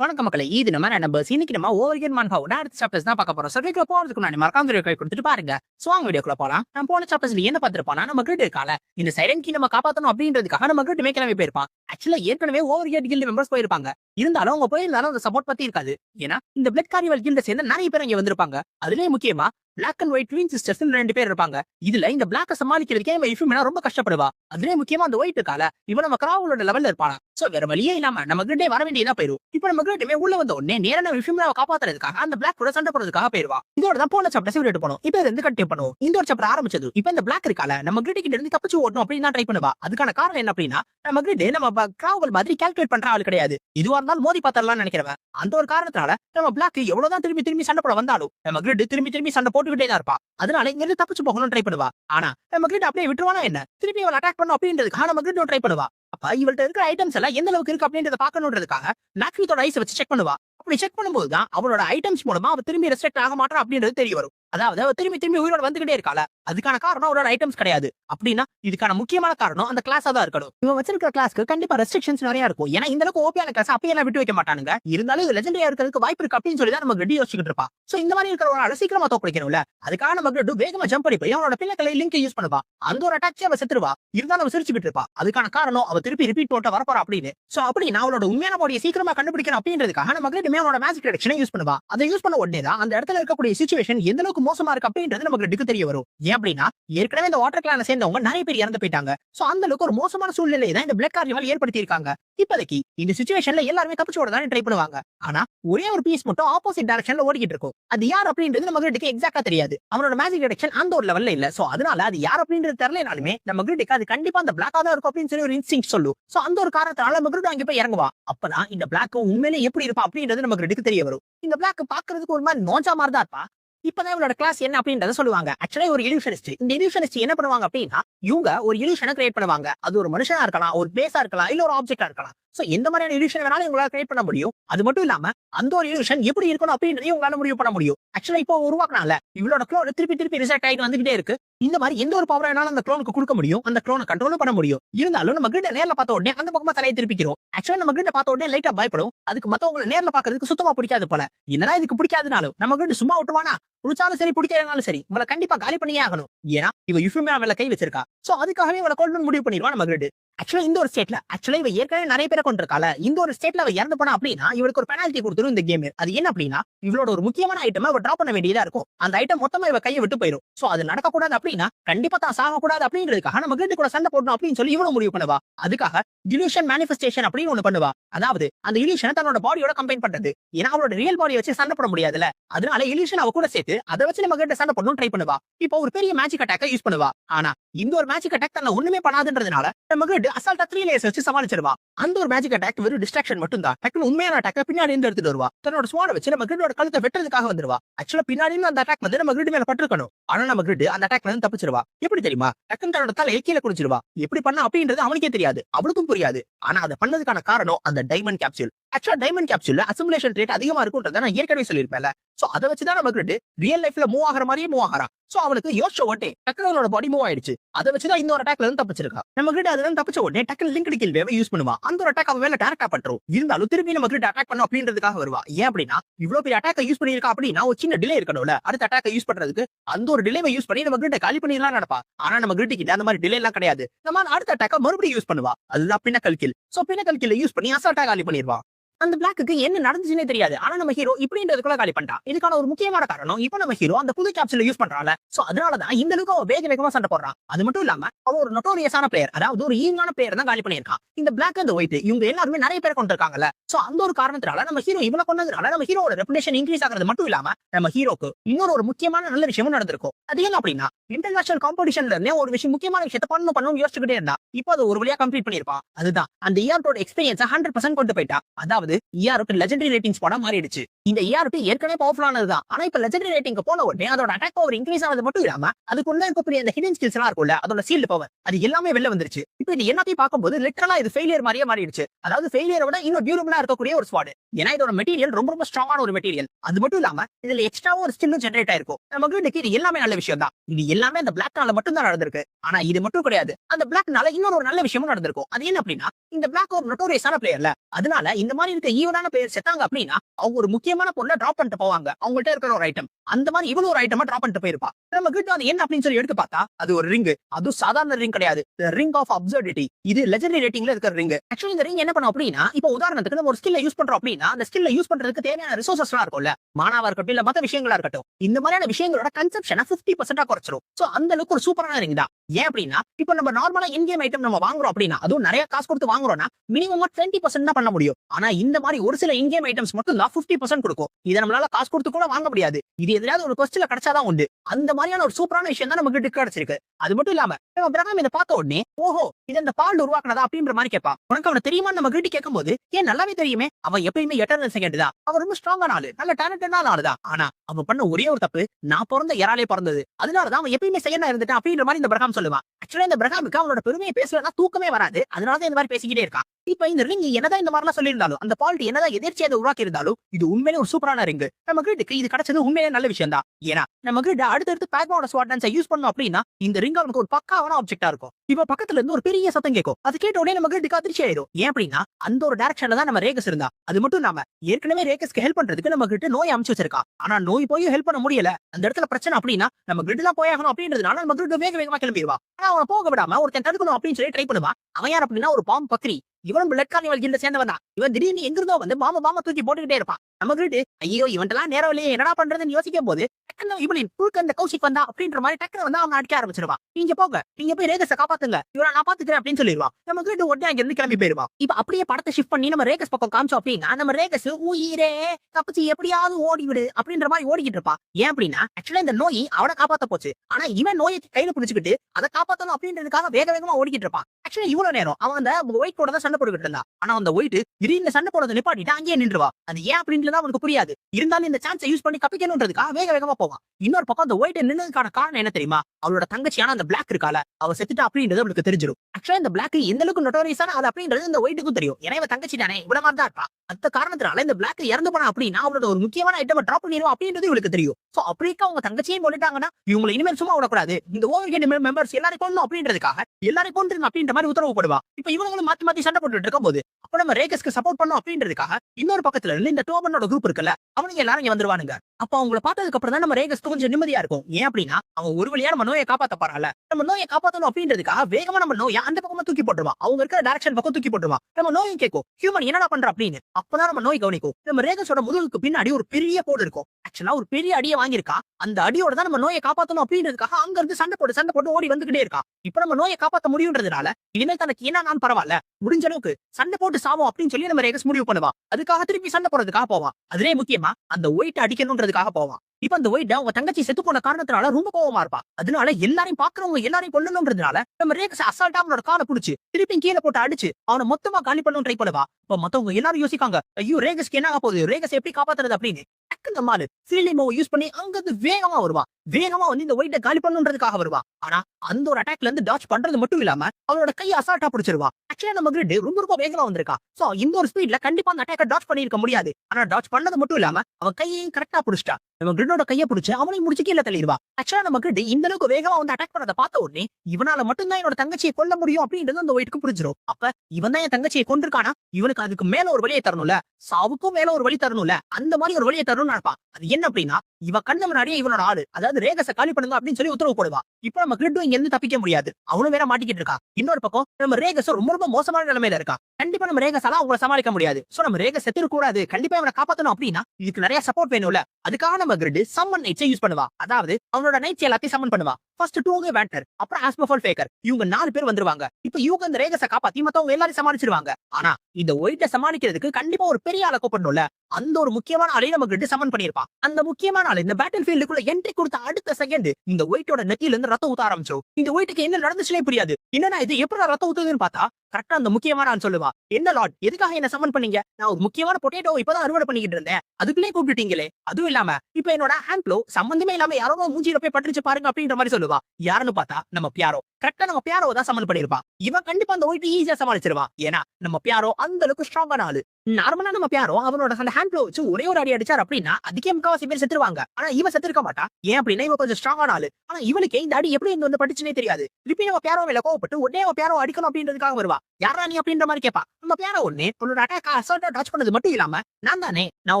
வணக்கம் மக்களை. இது நம்ம நம்பர்ஸ். இன்னைக்கு நம்ம ஓவர் கேன் மன்ஹாவோட அடுத்த சாப்டர்ஸ் தான் பார்க்க போறோம். சர்வேக்குள்ள போறதுக்கு முன்னாடி மறக்காம வீடியோ கை கொடுத்துட்டு பாருங்க. ஸ்வாங் வீடியோக்குள்ள போலாம். நம்ம போன சாப்டர்ஸ்ல என்ன பார்த்திருப்பானா நம்ம கிரிட் இருக்கால. இந்த சைரன் கீ நம்ம காப்பாத்தணும் அப்படின்றதுக்காக நம்ம கிரிட் கிளம்பி போயிருப்பான். ஆக்சுவலா ஏற்கனவே ஓவர் கேட் கில்டு மெம்பர்ஸ் போயிருப்பாங்க. இருந்தாலும் அவங்க போயிருந்தாலும் அந்த சப்போர்ட் பத்தி இருக்காது. ஏன்னா இந்த பிளட் காரிவல் கில்ட சேர்ந்து நிறைய பேர் இங்க வந்திருப்பாங்க. அதுலயே முக்கியமா black and white twin sisters ரெண்டு பேர் இருப்பாங்க. இதுல இந்த பிளாக்க சமாளிக்கிறதுக்கே நம்ம இஃபிமினா ரொம்ப கஷ்டப்படுவா. அதுலயே முக்கியமா அந்த ஒயிட் இருக்கால இவன் நம்ம கிராவலோட லெவல்ல இருப்பானா. சோ வேற வழியே இல்லாம நம்ம கிட்டே வர வேண்டியதா போயிரும். இப்போ நம்ம கிட்டே உள்ள வந்த உடனே நேரம் நம்ம இஃபிமினாவை காப்பாத்துறதுக்காக அந்த பிளாக் கூட சண்டை போடுறதுக்காக போயிருவா. இதோட தான் போன சாப்டர் விட்டு போனோம். இப்போ இருந்து கண்டினியூ பண்ணுவோம். இந்த ஒரு சாப்டர் ஆரம்பிச்சது இப்ப இந்த பிளாக் இருக்கால நம்ம கிட்ட கிட்ட இருந்து தப்பிச்சு ஓடணும் அப்படின்னு தான் ட்ரை பண்ணுவா. அதுக்கான காரணம் என்ன அப்படின்னா நம்ம கிட்ட நம்ம கிராவல் மாதிரி கால்குலேட் பண்ற ஆள் கிடையாது. இதுவா இருந்தாலும் மோதி பார்த்தரலாம்னு நினைக்கிறவன். அந்த ஒரு காரணத்தினால நம்ம பிளாக் எவ்வளவுதான் திரும்பி திரும்பி சண்டை போட வந்தாலும் நம்ம கிட்ட திரும்பி திரும்பி சண்டை போட்டு போட்டுக்கிட்டே தான் இருப்பா. அதனால இங்க இருந்து தப்பிச்சு போகணும்னு ட்ரை பண்ணுவா. ஆனா நம்ம அப்படியே விட்டுருவானா என்ன? திருப்பி அவன் அட்டாக் பண்ணும் அப்படின்றதுக்காக நம்ம கிரிட் ட்ரை பண்ணுவா. அப்ப இவள்கிட்ட இருக்கிற ஐட்டம்ஸ் எல்லாம் எந்த அளவுக்கு இருக்கு அப்படின்றத பாக்கணுன்றதுக்காக நக்வித்தோட ஐஸ் வச்சு செக் பண்ணுவா. அப்படி செக் பண்ணும்போது தான் அவளோட ஐட்டம்ஸ் மூலமா அவ திரும்பி ரெஸ்ட்ரிக்ட் ஆக மாட்டா அப்படின்றது தெரிய வரும். அதாவது அவ திரும்பி திரும்பி உயிரோட வந்துகிட்டே இருக்கால அதுக்கான காரணம் அவரோட ஐட்டம்ஸ் கிடையாது. அப்படின்னா இதுக்கான முக்கியமான காரணம் அந்த கிளாஸா தான் இருக்கணும். இவன் வச்சிருக்கிற கிளாஸ்க்கு கண்டிப்பா ரெஸ்ட்ரிக்ஷன்ஸ் நிறைய இருக்கும். ஏன்னா இந்த அளவுக்கு ஓபியான கிளாஸ் அப்பயெல்லாம் விட்டு வைக்க மாட்டானுங்க. இருந்தாலும் இது லெஜெண்டரியா இருக்கிறதுக்கு வாய்ப்பு இருக்கு அப்படின்னு சொல்லி தான் நம்ம ரெடி யோசிச்சுட்டு இருப்பா. சோ இந்த மாதிரி இருக்கிறவங்க சீக்கிரமா தோக்கடிக்கணும்ல. அதுக்காக நம்ம வேகமா ஜம்ப் பண்ணி போய் அவனோட பிள்ளைகளை லிங்க் யூஸ் பண்ணுவா. அந்த ஒரு அட்டாக் அவ செத்துருவா. இருந்தாலும் அவ சிரிச்சுக்கிட்டு இருப்பா. அதுக்கான காரணம் அவ திருப்பி ரிப்பீட் போட்ட வரப்போறா அப்படின்னு. சோ அப்படி நான் அவளோட உண்மையான பாடியை சீக்கிரமா கண்டுபிடிக்கணும் அப்படின்றதுக்காக நம்ம கிட்ட அவனோட மேஜிக் டிடெக்ஷனை யூஸ் பண்ணுவா. அதை யூஸ் பண்ண உடனே தான் அந்த இடத்துல இருக்கக்கூடிய சுச்சுவேஷன் எந்த அளவுக்கு மோசமா இருக்கு அப்படின்றது நமக்கு ரெட்டுக்கு தெரிய வரும். ஏன் அப்படின்னா ஏற்கனவே இந்த வாட்டர் கிளான சேர்ந்தவங்க நிறைய பேர் இறந்து போயிட்டாங்க. சோ அந்த அளவுக்கு ஒரு மோசமான சூழ்நிலை தான் இந்த பிளட் கார்னிவல் ஏற்படுத்தி இருக்காங்க இப்போதைக்கு இந்த சுச்சுவேஷன்ல எல்லாருமே தப்பிச்சு ஓட தான் ட்ரை பண்ணுவாங்க. ஆனா ஒரே ஒரு பீஸ் மட்டும் ஆப்போசிட் டைரக்ஷன்ல ஓடிக்கிட்டு இருக்கும். அது யார் அப்படின்றது நம்ம கிரிட்டுக்கு எக்ஸாக்டா தெரியாது. அவனோட மேஜிக் டிடெக்ஷன் அந்த ஒரு லெவல்ல இல்ல. சோ அதனால அது யார் அப்படின்றது தெரியலனாலுமே நம்ம கிரிட்டுக்கு அது கண்டிப்பா அந்த பிளாக்கா தான் இருக்கும் அப்படின்னு சொல்லி ஒரு இன்ஸ்டிங் சொல்லும் சோ அந்த ஒரு காரணத்தினால நம்ம கிரிட் அங்க போய் இறங்குவா. அப்பதான் இந்த பிளாக் உண்மையிலே எப்படி இருப்பா அப்படின்றது நமக்கு கிரிட்டுக்கு தெரிய வரும். இந்த பிளாக் பாக்குறதுக்கு ஒரு மாதிரி நோஞ்சா மாதிரி தான் இருப்பா. இப்பதான் இவளோட கிளாஸ் என்ன அப்படின்றத சொல்லுவாங்க. ஆக்சுவலா ஒரு இலியூஷனிஸ்ட் இந்த இலியூஷனிஸ்ட் என்ன பண்ணுவாங்க அப்படின்னா இவங்க ஒரு இலியூஷனை கிரியேட் பண்ணுவாங்க. அது ஒரு மனுஷனா இருக்கலாம் ஒரு பேஸா இருக்கலாம் இல்ல ஒரு ஆப்ஜெக்டா இருக்கலாம். ஸோ எந்த மாதிரியான இல்யூஷன் வேணாலும் உங்களால கிரியேட் பண்ண முடியும். அது மட்டும் இல்லாம அந்த ஒரு இல்யூஷன் எப்படி இருக்கணும் அப்படின்றதையும் உங்களால முடிவு பண்ண முடியும். ஆக்சுவலா இப்போ உருவாக்குனால இவ்வளோ க்ளோன் திருப்பி திருப்பி ரிசெக்ட் ஆகிட்டு வந்துகிட்டே இருக்கு. இந்த மாதிரி எந்த ஒரு பவர் வேணாலும் அந்த க்ளோனுக்கு கொடுக்க முடியும். அந்த க்ளோனை கண்ட்ரோலும் பண்ண முடியும். இருந்தாலும் நம்ம கிட்ட நேரில் பார்த்த உடனே அந்த பக்கமா தலையை திருப்பிக்கிறோம். ஆக்சுவலா நம்ம கிட்ட பார்த்த உடனே லைட்டா பயப்படும். அதுக்கு மத்தவங்களை நேர்ல பாக்குறதுக்கு சுத்தமா பிடிக்காது போல. என்னடா இதுக்கு பிடிக்காதுனாலும் நம்ம கிட்ட சும்மா விட்டுவானா பிடிச்சாலும் சரி பிடிக்காதனாலும் சரி உங்களை கண்டிப்பா காலி பண்ணியே ஆகணும். ஏன்னா இவ யுஃபிமியா மேல கை வச்சிருக்கா. சோ அதுக்காகவே இவளை கொண்டு முடிவு பண்ணிடுவா நம்ம கிரிட் ஆக்சுவலா இந்த ஒரு ஸ்டேட்ல ஆக்சுவலா இவ ஏற்கனவே நிறைய பேரை கொண்டிருக்கால இந்த ஒரு ஸ்டேட்ல அவ இறந்து போனா அப்படின்னா இவளுக்கு ஒரு பெனால்ட்டி கொடுத்துரும் இந்த கேம் அது என்ன அப்படின்னா இவளோட ஒரு முக்கியமான ஐட்டம் அவ டிராப் பண்ண வேண்டியதா இருக்கும். அந்த ஐட்டம் மொத்தமா இவ கையை விட்டு போயிடும் சோ அது நடக்கக்கூடாது அப்படின்னா கண்டிப்பா தான் சாக கூடாது அப்படின்றதுக்காக நம்ம கிட்ட கூட சண்டை போடணும் அப்படின்னு சொல்லி இவ்வளவு முடிவு பண்ணுவா. அதுக்காக இலியூஷன் மேனிஃபெஸ்டேஷன் அப்படின்னு ஒண்ணு பண்ணுவா. அதாவது அந்த இலியூஷனை தன்னோட பாடியோட கம்பைன் பண்றது. ஏன்னா அவளோட ரியல் பாடியை வச்சு சண்டை போட முடியாதுல அதனால இலியூஷன் அவ கூட சேர்த்து அதை வச்சு நம்ம கிட்ட சண்டை பண்ணணும் ட்ரை பண்ணுவா. இப்போ ஒரு பெரிய மேஜிக் அட்டாக்கை யூஸ் பண்ணுவா. ஆனா இந்த ஒரு மேஜிக் அட்டாக் தன்னை ஒண்ணுமே பண்ணாதுன்றதுனால நம்ம கிட்ட அசால்ட்டா த்ரீ லேயர்ஸ் வச்சு சமாளிச்சிருவா. அந்த ஒரு மேஜிக் அட்டாக் வெறும் டிஸ்ட்ராக்ஷன் மட்டும் தான் டக்குனு உண்மையான அட்டாக பின்னாடி இருந்து எடுத்துட்டு வருவா. தன்னோட சுவாட வச்சு நம்ம கிட்ட கழுத்தை வெட்டுறதுக்காக வந்துருவா. ஆக்சுவலா பின்னாடி அந்த அட்டாக் வந்து நம்ம கிட்ட மேல பட்டிருக்கணும். ஆனா நம்ம கிரிட் அந்த அட்டாக்ல இருந்து தப்பிச்சிருவா. எப்படி தெரியுமா? டக்குன்னு தன்னோட தலையை கீழே குடிச்சிருவா எப்படி பண்ண அப்படின்றது அவனுக்கே தெரியாது. அவளுக்கும் புரியாது. ஆனா அதை பண்ணதுக்கான காரணம் அந்த டைமண்ட் கேப்சூல் ஆக்சுவலா டைமண்ட் கேப்சூல்ல அசிமுலேஷன் ரேட் அதிகமா இருக்கும்ன்றத நான் ஏற்கனவே சொல்லியிருப்பேன்ல. சோ அதை வச்சுதான் நம்ம கிரிட் ரியல் லைஃப்ல மூவ் ஆகிற மாதிரியே மூவ் ஆகிறான். சோ அவனுக்கு யோசிச்ச உடனே டக்குனு அவனோட பாடி மூவ் ஆயிடுச்சு. அதை வச்சுதான் இன்னொரு அட்டாக்ல இருந்து தப்பிச்சிருக்கா. நம்ம கிட்ட அதுல இருந்து தப்பிச்ச உடனே டக்குனு லிங்க் கில் வேவை யூஸ் பண்ணுவா. அந்த ஒரு அட்டாக் அவன் மேல டேரக்டா பண்றோம் இருந்தாலும் திரும்பி நம்ம கிட்ட அட்டாக் பண்ணும் அப்படின்றதுக்காக வருவா. ஏன் அப்படின்னா இவ்வளவு பெரிய அட்டாக் யூஸ் பண்ணிருக்கா அப்படின்னா ஒரு சின்ன டிலே இருக்கணும்ல. அடுத்த அட்டாக் யூஸ் பண்றதுக்கு அந்த ஒரு டிலேவை யூஸ் பண்ணி நம்ம கிட்ட காலி பண்ணிடலாம் நடப்பா ஆனா நம்ம கிட்ட கிட்ட அந்த மாதிரி டிலே எல்லாம் கிடையாது. நம்ம அடுத்த அட்டாக்க மறுபடியும் யூஸ் பண்ணுவா. அதுதான் pinnacle kill so pinnacle kill use பண்ணி அசால்ட்டா காலி பண்ணிடுவா. அந்த பிளாக்கு என்ன நடந்துச்சுன்னே தெரியாது. ஆனா நம்ம ஹீரோ இப்படின்றதுக்குள்ள காலி பண்ணிட்டா. இதுக்கான ஒரு முக்கியமான காரணம் இப்ப நம்ம ஹீரோ அந்த புது கேப்சூல யூஸ் பண்றாங்க சோ அதனாலதான் இந்த அளவுக்கு அவன் வேக வேகமா சண்டை போடுறான். அது மட்டும் இல்லாம அவன் ஒரு நொட்டோரியஸான பிளேயர் அதாவது ஒரு ஈவான பிளேயர் தான் காலி பண்ணியிருக்கான். இந்த பிளாக் அந்த ஒயிட் இவங்க எல்லாருமே நிறைய பேர் கொண்டு இருக்காங்கல்ல. சோ அந்த ஒரு காரணத்தினால நம்ம ஹீரோ இவனை கொண்டதுனால நம்ம ஹீரோட ரெப்புடேஷன் இன்க்ரீஸ் ஆகிறது மட்டும் இல்லாம நம்ம ஹீரோக்கு இன்னொரு ஒரு முக்கியமான நல்ல விஷயமும் நடந்திருக்கும். அது என்ன அப்படின்னா இன்டர்நேஷனல் காம்படிஷன்ல இருந்தே ஒரு விஷயம் முக்கியமான விஷயத்த பண்ணணும் பண்ணணும் யோசிச்சுக்கிட்டே இருந்தா இப்போ அது ஒரு வழியா கம்ப்ளீட் பண்ணிருப்பான் அதுதான். அந்த இஆர்டோட எக்ஸ்பீரியன்ஸ் ஹண்ட்ரட் பர்சன்ட் கொண்டு போயிட்டா அதாவது இஆருக்கு லெஜெண்டரி ரேட்டிங்ஸ் படம் மாறிடுச்சு. இந்த இஆர்பி ஏற்கனவே பவர்ஃபுல்லானது தான் ஆனா இப்ப லெஜெண்டரி ரேட்டிங் போன உடனே அதோட அட்டாக் பவர் இன்க்ரீஸ் ஆனது மட்டும் இல்லாம அதுக்குள்ள இருக்கக்கூடிய அந்த ஹிடன் ஸ்கில்ஸ் எல்லாம் இருக்கும்ல அதோட சீல்டு பவர் அது எல்லாமே வெளில வந்துருச்சு. இப்போ இது எல்லாத்தையும் பார்க்கும்போது லிட்டரலா இது ஃபெயிலியர் மாதிரியே மாறிடுச்சு. அதாவது ஃபெயிலியரை விட இன்னும் டியூரபிளா இருக்கக்கூடிய ஒரு ஸ்வாட் ஏன்னா இதோட மெட்டீரியல் ரொம்ப ரொம்ப ஸ்ட்ராங்கான ஒரு மெட்டீரியல் அது மட்டும் இல்லாம இதுல எக்ஸ்ட்ராவும் ஒரு ஸ்கில்லும் ஜென்ரேட் ஆயிருக்கும் நம்ம வீட்டுக்கு இது எல்லாமே நல்ல விஷயம் தான். இது எல்லாமே அந்த பிளாக்னால மட்டும் தான் நடந்திருக்கு. ஆனா இது மட்டும் கிடையாது. அந்த பிளாக்னால இன்னொரு நல்ல விஷயமும் நடந்திருக்கும். அது என்ன அப்படின்னா இந்த பிளாக் ஒரு நொட்டோரியஸான பிளேயர்ல அதனால இந்த மாதிரி இருக்க ஈவனான பேர் செத்தாங்க அப்படின்னா அவங்க ஒரு முக்கியமான பொருளை டிராப் பண்ணிட்டு போவாங்க. அவங்கள்ட்ட இருக்கிற ஒரு ஐட்டம் அந்த மாதிரி இவ்வளவு ஒரு ஐட்டமா டிராப் பண்ணிட்டு போயிருப்பா. நம்ம கிட்ட அது என்ன அப்படின்னு சொல்லி எடுத்து பார்த்தா அது ஒரு ரிங் அது சாதாரண ரிங் கிடையாது. ரிங் ஆஃப் அப்சர்டிட்டி இது லெஜெண்டரி ரேட்டிங்ல இருக்கிற ரிங் ஆக்சுவலி இந்த ரிங் என்ன பண்ணும் அப்படின்னா இப்போ உதாரணத்துக்கு நம்ம ஒரு ஸ்கில்ல யூஸ் பண்றோம் அப்படின்னா அந்த ஸ்கில்ல யூஸ் பண்றதுக்கு தேவையான ரிசோர்சஸ் எல்லாம் இருக்கும்ல. மாணவா இருக்கட்டும் இல்ல மத்த விஷயங்களா இருக்கட்டும். இந்த மாதிரியான விஷயங்களோட கன்செப்ஷனை பிப்டி பர்சென்டா குறைச்சிரும். சோ அந்த அளவுக்கு ஒரு சூப்பரான ரிங் தான். ஏன் அப்படின்னா இப்போ நம்ம நார்மலா இன்கேம் ஐட்டம் நம்ம வாங்குறோம் அப்படின்னா அதுவும் நிறைய காசு கொடுத்து வாங்குறோம்னா மினிமம் டுவெண்ட்டி பர்சன்ட் தான் பண்ண முடியும். ஆனா இந்த மாதிரி ஒரு சில இன்கேம் ஐட்டம்ஸ் மட்டும் தான் பிப்டி பர்சன்ட் கொடுக்கும். இதை நம்மளால காசு கொடுத்து கூட வாங்க முடியாது. இது எதிராவது ஒரு கொஸ்டில் கிடைச்சாதான் உண்டு. அந்த மாதிரியான ஒரு சூப்பரான விஷயம் தான் நமக்கு கிடைச்சிருக்கு அது மட்டும் இல்லாம நம்ம பிரகாம் இதை பார்த்த உடனே ஓஹோ இது இந்த பால் உருவாக்குனதா அப்படின்ற மாதிரி கேட்பான். உனக்கு அவனை தெரியுமா நம்ம கிட்ட கேட்கும்போது ஏன் நல்லாவே தெரியுமே? அவன் எப்பயுமே எட்டர்னல் செகண்ட் தான் அவன் ரொம்ப ஸ்ட்ராங்கான ஆளு. நல்ல டேலண்டடான ஆளு தான் ஆனா அவன் பண்ண ஒரே ஒரு தப்பு நான் பிறந்த யாராலே பிறந்தது. அதனாலதான் அவன் எப்பயுமே செகண்டா இருந்துட்டான் அப்படின்ற மாதிரி இந்த பிரகாம் சொல்லுவான். ஆக்சுவலா இந்த பிரகாமுக்கு அவனோட பெருமையை பேசலன்னா தூக்கமே வராது. அதனாலதான் இந்த மாதிரி பேசிக்கிட்டே இருக்கான். இப்ப இந்த ரிங் என்னதான் இந்த மாதிரிலாம் சொல்லியிருந்தாலும் அந்த பால்ட் என்னதான் எதிர்ச்சியை அதை உருவாக்கி இருந்தாலும் இது உண்மையிலே ஒரு சூப்பரான ரிங் நம்ம கிரிட்டுக்கு இது கிடைச்சது உண்மையிலே நல்ல விஷயம் தான் ஏன்னா நம்ம கிரிட் அடுத்தடுத்து பேக்மோட ஸ்வாட் டான்ஸை யூஸ் பண்ணோம் அப்படின்னா இந்த ரிங் அவனுக்கு ஒரு பக்காவான ஆப்ஜெக்டா இருக்கும். இப்ப பக்கத்துல இருந்து ஒரு பெரிய சத்தம் கேட்கும். அது கேட்ட உடனே நம்ம கிரிட்டுக்கு அதிர்ச்சி ஆயிடும். ஏன் அப்படின்னா அந்த ஒரு டைரக்ஷன்ல தான் நம்ம ரேகஸ் இருந்தா அது மட்டும் நாம ஏற்கனவே ரேகஸ்க்கு ஹெல்ப் பண்றதுக்கு நம்ம கிட்ட நோய் அமைச்சு வச்சிருக்கான். ஆனா நோய் போய் ஹெல்ப் பண்ண முடியல. அந்த இடத்துல பிரச்சனை அப்படின்னா நம்ம கிரிட் தான் போயாகணும் அப்படின்றதுனால நம்ம கிரிட் வேக வேகமா கிளம்பிடுவா ஆனா அவன் போக விடாம ஒருத்தன் தடுக்கணும் அப்படின்னு சொல்லி ட்ரை பண்ணுவான். அவன் யார் அப்படின்னா ஒரு பாம்பு பக்ரி. இவனும் பிளட் கார்னிவல் கில்ல சேர்ந்தவன் தான் இவன் திடீர்னு எங்கிருந்தோ வந்து பாம பாம தூக்கி போட்டுக்கிட்டே இருப்பான். நம்ம கிட்ட ஐயோ இவன்ட்டெல்லாம் நேரம் இல்லையே. என்னடா பண்றதுன்னு யோசிக்கும் போது டக்குனு இவனின் புழுக்க இந்த கௌசிக் வந்தா அப்படின்ற மாதிரி டக்குனு வந்து அவங்க அடிக்க ஆரம்பிச்சிருவான் நீங்க போங்க. நீங்க போய் ரேகஸ காப்பாத்துங்க. இவரை நான் பாத்துக்கிறேன் அப்படின்னு சொல்லிடுவான் நம்ம கிட்ட உடனே அங்க இருந்து கிளம்பி போயிருவான் இப்ப அப்படியே படத்தை ஷிஃப்ட் பண்ணி நம்ம ரேகஸ் பக்கம் காமிச்சோம் அப்படின்னா நம்ம ரேகஸ் உயிரே தப்பிச்சு எப்படியாவது ஓடி விடு அப்படின்ற மாதிரி ஓடிக்கிட்டு இருப்பா. ஏன் அப்படின்னா ஆக்சுவலா இந்த நோய் அவனை காப்பாத்த போச்சு. ஆனா இவன் நோயை கையில பிடிச்சிக்கிட்டு அதை காப்பாத்தணும் அப்படின்றதுக்காக வேக வேகமா ஓடிக்கிட்டு இருப்பான். ஆக்சுவலா இவ்வளவு நேரம் அவன் அந்த ஒயிட் கூட தான் சண்டை போட்டுக்கிட்டு இருந்தான். ஆனா அந்த ஒயிட் திடீர்னு சண்டை போடுறத நிப்பாட்டிட்டு அங்கேயே நின்றுவா. அது ஏன் அப்படின்னு தான் அவனுக்கு புரியாது. இருந்தாலும் இந்த சான்ஸை யூஸ் பண்ணி கப்பிக்கணும்ன்றதுக்காக வேக வேகமா போவான். இன்னொரு பக்கம் அந்த ஒயிட் நின்னதுக்கான காரணம் என்ன தெரியுமா? அவளோட தங்கச்சியான அந்த பிளாக் இருக்கால அவ செத்துட்டா அப்படின்றது அவளுக்கு தெரிஞ்சிடும் ஆக்சுவலா இந்த பிளாக் எந்த அளவுக்கு நொட்டோரியஸான அது அப்படின்றது இந்த ஒயிட்டுக்கும் தெரியும். ஏன்னா இவன் தங்கச்சி தானே இவ்வளவு மாதிரி தான் இருப்பா அந்த காரணத்தினால இந்த பிளாக் இறந்து போனா அப்படின்னா அவளோட ஒரு முக்கியமான ஐட்டம் டிராப் பண்ணிடுவோம் அப்படின்றது இவளுக்கு தெரியும். சோ அப்படியே அவங்க தங்கச்சியும் சொல்லிட்டாங்கன்னா இவங்களை இனிமேல் சும்மா விடக்கூடாது. இந்த ஓவர் மெம்பர்ஸ் எல்லாரும் கொள்ளணும் அப்படின்றதுக்காக எல்லாரும் கொண்டு அப்படின்ற மாதிரி உத்தரவு போடுவா இப்ப இவங்களும் மாத்தி மாத்தி சண்டை போட்டுட்டு இருக்கும் போது அப்ப நம்ம ரேகஸ்க்கு சப்போர்ட் பண்ணோம் அப்படின்றதுக்காக இன்னொரு பக்கத்துல இருந்து இந்த டோபனோட குரூப் இருக்குல்ல அவனுங்க எல்லாரும் இங்க வந்துருவானுங்க. அப்ப அவங்கள பார்த்ததுக்கு அப்புறம் தான் நம்ம ரேகஸ் கொஞ்சம் நிம்மதியா இருக்கும். ஏன் அப்படின்னா அவங்க ஒரு வழியா நம்ம நோயை காப்பாத்த போறான்ல. நம்ம நோயை காப்பாத்தணும் அப்படின்றதுக்காக வேகமா நம்ம நோயை அந்த பக்கமா தூக்கி போட்டுருவான். அவங்க இருக்கிற டைரக்ஷன் பக்கம் தூக்கி போட்டுருவான். நம்ம நோயும் கேட்கும் ஹியூமன் என்னடா பண்ற அப்படின்னு. அப்பதான் நம்ம நோய் கவனிக்கும். நம்ம ரேகஸோட முதுகுக்கு பின்னாடி ஒரு பெரிய போடு இருக்கும். ஆக்சுவலா ஒரு பெரிய அடியை வாங்கியிருக்கா. அந்த அடியோட தான் நம்ம நோயை காப்பாத்தணும் அப்படின்றதுக்காக அங்க இருந்து சண்டை போட்டு சண்டை போட்டு ஓடி வந்துகிட்டே இருக்கா இப்ப நம்ம நோயை காப்பாத்த முடியுன்றதுனால இனிமேல் தனக்கு என்ன பரவாயில்ல. முடிஞ்ச அளவுக்கு சண்டை போட்டு சாவோம் அப்படின்னு சொல்லி நம்ம ரேகஸ் முடிவு பண்ணுவா அதுக்காக திருப்பி சண்டை போடுறதுக்காக போவான். அதுலேயே முக்கியமா அந்த ஒயிட் அடிக்கணுன்றதுக்காக போவான். இப்ப அந்த ஒயிட் அவங்க தங்கச்சி செத்து போன காரணத்தினால ரொம்ப கோவமா இருப்பா. அதனால எல்லாரையும் பாக்குறவங்க எல்லாரையும் கொல்லணும்ன்றதுனால நம்ம ரேக்ஸ் அசால்ட்டா அவனோட காலை புடிச்சு திருப்பி கீழே போட்டு அடிச்சு அவனை மொத்தமா காலி பண்ணணும் ட்ரை பண்ணுவா. இப்ப மத்தவங்க எல்லாரும் யோசிக்காங்க ஐயோ ரேகஸ்க்கு என்ன போகுது? ரேகஸ் எப்படி காப்பாத்துறது? அப்படின்னு. டக்குன்னு மாலு ஃபீல்டிங் யூஸ் பண்ணி அங்கிருந்து வேகமா வருவான் வேகமா வந்து இந்த ஒயிட்ட காலி பண்ணுன்றதுக்காக வருவா. ஆனா அந்த ஒரு அட்டாக்ல இருந்து டாச் பண்றது மட்டும் இல்லாம அவனோட கை அசால்ட்டா பிடிச்சிருவா. ஆக்சுவலா நம்ம கிரிட் ரொம்ப ரொம்ப வேகமா வந்திருக்கா. சோ இந்த ஒரு ஸ்பீட்ல கண்டிப்பா அந்த அட்டாக்க டாச் பண்ணிருக்க முடியாது. ஆனா டாச் பண்ணது மட்டும் இல்லாம அவன் கையையும் கரெக்டா பிடிச்சிட்டா. நம்ம கிரிடோட கையை பிடிச்சி அவனையும் முடிச்சு கீழே தள்ளிடுவா. ஆக்சுவலா நம்ம கிரிட் இந்த அளவுக்கு வேகமா வந்து அட்டாக் பண்ணதை பார்த்த உடனே இவனால மட்டும்தான் என்னோட தங்கச்சியை கொல்ல முடியும் அப்படின்றது அந்த ஒயிட்டுக்கு புரிஞ்சிடும் அப்ப இவன் தான் என் தங்கச்சியை கொண்டிருக்கானா இவனுக்கு அதுக்கு மேல ஒரு வழியை தரணும்ல? சாவுக்கும் மேல ஒரு வழி தரணும்ல? அந்த மாதிரி ஒரு வழியை தரணும்னு நினைப்பான். அது என்ன அப்படின்னா இவ கண்ணு முன்னாடியே இவனோட ஆளு. அதாவது ரேகஸ காலி பண்ணுங்க அப்படின்னு சொல்லி உத்தரவு போடுவா. இப்ப நம்ம கிரிட்டும் இங்க இருந்து தப்பிக்க முடியாது. அவனும் வேற மாட்டிக்கிட்டு இருக்கா. இன்னொரு பக்கம் நம்ம ரேகஸ் ரொம்ப ரொம்ப மோசமான நிலைமையில இருக்கா. கண்டிப்பா நம்ம ரேகஸால அவங்கள சமாளிக்க முடியாது. சோ நம்ம ரேகஸ் செத்துரு கூடாது கண்டிப்பா இவனை காப்பாத்தணும் அப்படின்னா இதுக்கு நிறைய சப்போர்ட் வேணும்ல. அதுக்காக நம்ம கிரிட் சம்மன் நைட்ஸை யூஸ் பண்ணுவா. அதாவது அவனோட நைட்ஸ் எல்லாத்தையும் சம்மன் பண்ணுவா. ஃபர்ஸ்ட் டூங்க வேண்டர் அப்புறம் ஆஸ்பஃபால் ஃபேக்கர் இவங்க நாலு பேர் வந்துருவாங்க. இப்ப இவங்க இந்த ரேகஸ காப்பாத்தி மத்தவங்க எல்லாரும் சமாளிச்சிருவாங்க. ஆனா இந்த ஒயிட்ட சமாளிக்கிறதுக்கு கண்டிப்பா ஒரு பெரிய ஆளை கூப்பிடணும்ல. அந்த ஒரு முக்கியமான ஆளையும் நம்ம கிரிட் சம்மன் பண்ணிருப்பான் அந்த முக்கியமான ஆள் இந்த பேட்டில் ஃபீல்டுக்குள்ள என்ட்ரி கொடுத்த அடுத்த செகண்ட் இந்த ஒயிட்டோட நெத்தியில இருந்து ரத்தம் ஊத்த ஆரம்பிச்சோம் இந்த ஒயிட்டுக்கு என்ன நடந்துச்சுனே புரியாது. என்னன்னா இது? எப்படி ரத்தம் ஊத்துதுன்னு பார்த்தா கரெக்டா அந்த முக்கியமான ஆள் சொல்லுவா என்ன லார்ட் எதுக்காக என்ன சமன் பண்ணீங்க? நான் ஒரு முக்கியமான பொட்டேட்டோ இப்பதான் அறுவடை பண்ணிக்கிட்டு இருந்தேன். அதுக்குள்ளே கூப்பிட்டுட்டீங்களே அதுவும் இல்லாம இப்ப என்னோட ஹேண்ட்லோ சம்பந்தமே இல்லாம யாரோ மூஞ்சியில போய் பட்டுச்சு பாருங்க அப்படின்ற மாதிரி சொல்லுவா. யாருன்னு பார்த்தா நம்ம பியாரோ. கரெக்டா நம்ம பியாரோ தான் சமன் பண்ணிருப்பா இவன் கண்டிப்பா அந்த ஒயிட்டு ஈஸியா சமாளிச்சிருவான் ஏன்னா நம்ம பியாரோ அந்த அளவுக்கு ஸ்ட்ராங்கான ஆளு. நார்மலா நம்ம பியாரோ அவனோட அந்த ஹேண்ட் ப்ளோ வச்சு ஒரே ஒரு அடி அடிச்சார் அப்படின்னா அதுக்கே முக்காவாசி பேர் செத்துருவாங்க. ஆனா இவன் செத்துருக்க மாட்டா. ஏன் அப்படின்னா இவன் கொஞ்சம் ஸ்ட்ராங்கான ஆளு. ஆனா இவனுக்கு இந்த அடி எப்படி இந்த வந்து பட்டுச்சுனே தெரியாது. திருப்பி நம்ம பியாரோ மேல கோவப்பட்டு உடனே அவன் பேரோ அடிக்கணும் அப்படின்றதுக்காக வருவா. யாரா நீ அப்படின்ற மாதிரி கேப்பா. நம்ம பேர ஒண்ணு உன்னோட அட்டாக் டச் பண்ணது மட்டும் இல்லாம நான் தானே நான்